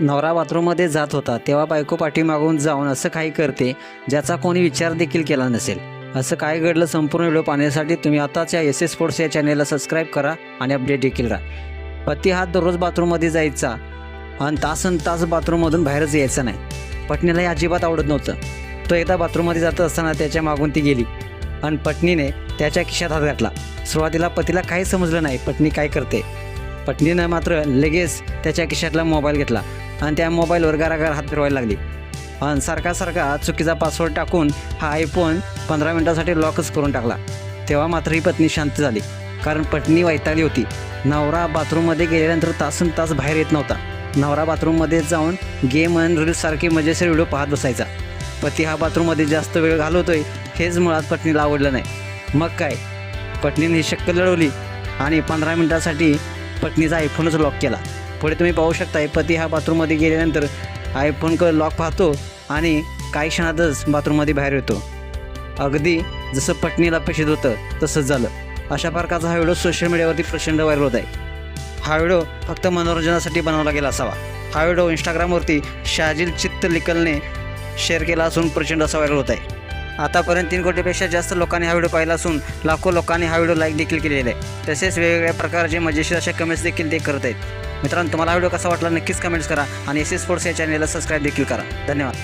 नवरा बाथरूममध्ये जात होता तेव्हा बायको पाठीमागून जाऊन असं काही करते ज्याचा कोणी विचार देखील केला नसेल. असं काय घडलं संपूर्ण व्हिडिओ पाहण्यासाठी तुम्ही आताच या एस एस स्पोर्ट्स या चॅनेलला सबस्क्राईब करा आणि अपडेट देखील राहा. पती हा दररोज बाथरूममध्ये जायचा आणि तासन तास बाथरूममधून बाहेरच यायचा नाही. पत्नीलाही अजिबात आवडत नव्हतं. तो एकदा बाथरूममध्ये जात असताना त्याच्या मागून ती गेली आणि पत्नीने त्याच्या खिशात हात घातला. सुरुवातीला पतीला काही समजलं नाही पत्नी काय करते? पत्नीनं मात्र लगेच त्याच्या खिशातला मोबाईल घेतला आणि त्या मोबाईलवर घराघर हात फिरवायला लागली. आणि सारखा सारखा चुकीचा पासवर्ड टाकून हा आयफोन पंधरा मिनटासाठी लॉकच करून टाकला. तेव्हा मात्र ही पत्नी शांत झाली कारण पत्नी वैतागली होती. नवरा बाथरूममध्ये गेल्यानंतर तासून तास बाहेर येत नव्हता. नवरा बाथरूममध्ये जाऊन गेम आणि रील्ससारखे मजेशीर व्हिडिओ पाहत बसायचा. पती हा बाथरूममध्ये जास्त वेळ घालवतोय हेच मुळात पत्नीला आवडलं नाही. मग काय? पत्नीने ही शक्कल लढवली आणि पंधरा मिनटासाठी पत्नीचा आयफोनच लॉक केला. पुढे तुम्ही पाहू शकता पती हा बाथरूममध्ये गेल्यानंतर आयफोन क लॉक पाहतो आणि काही क्षणातच बाथरूममध्ये बाहेर येतो. अगदी जसं पत्नीला अपेक्षित होतं तसंच झालं. अशा प्रकारचा हा व्हिडिओ सोशल मीडियावरती प्रचंड व्हायरल होत आहे. हा व्हिडिओ फक्त मनोरंजनासाठी बनवला गेला असावा. हा व्हिडिओ इंस्टाग्रामवरती शाजिल चित्त लिकलने शेअर केला असून प्रचंड असा व्हायरल होत आहे. आतापर्यंत तीन कोटीपेक्षा जास्त लोकांनी हा व्हिडिओ पाहिला असून लाखो लोकांनी हा व्हिडिओ लाईक देखील केलेला आहे. तसेच वेगवेगळ्या प्रकारचे मजेशीर अशा कमेंट्स देखील ते करत आहेत. मित्रांनो तुम्हाला हा व्हिडिओ कसा वाटला नक्कीच कमेंट्स करा आणि एस एस स्पोर्ट्स या चॅनलला सबस्क्राईब देखील करा. धन्यवाद.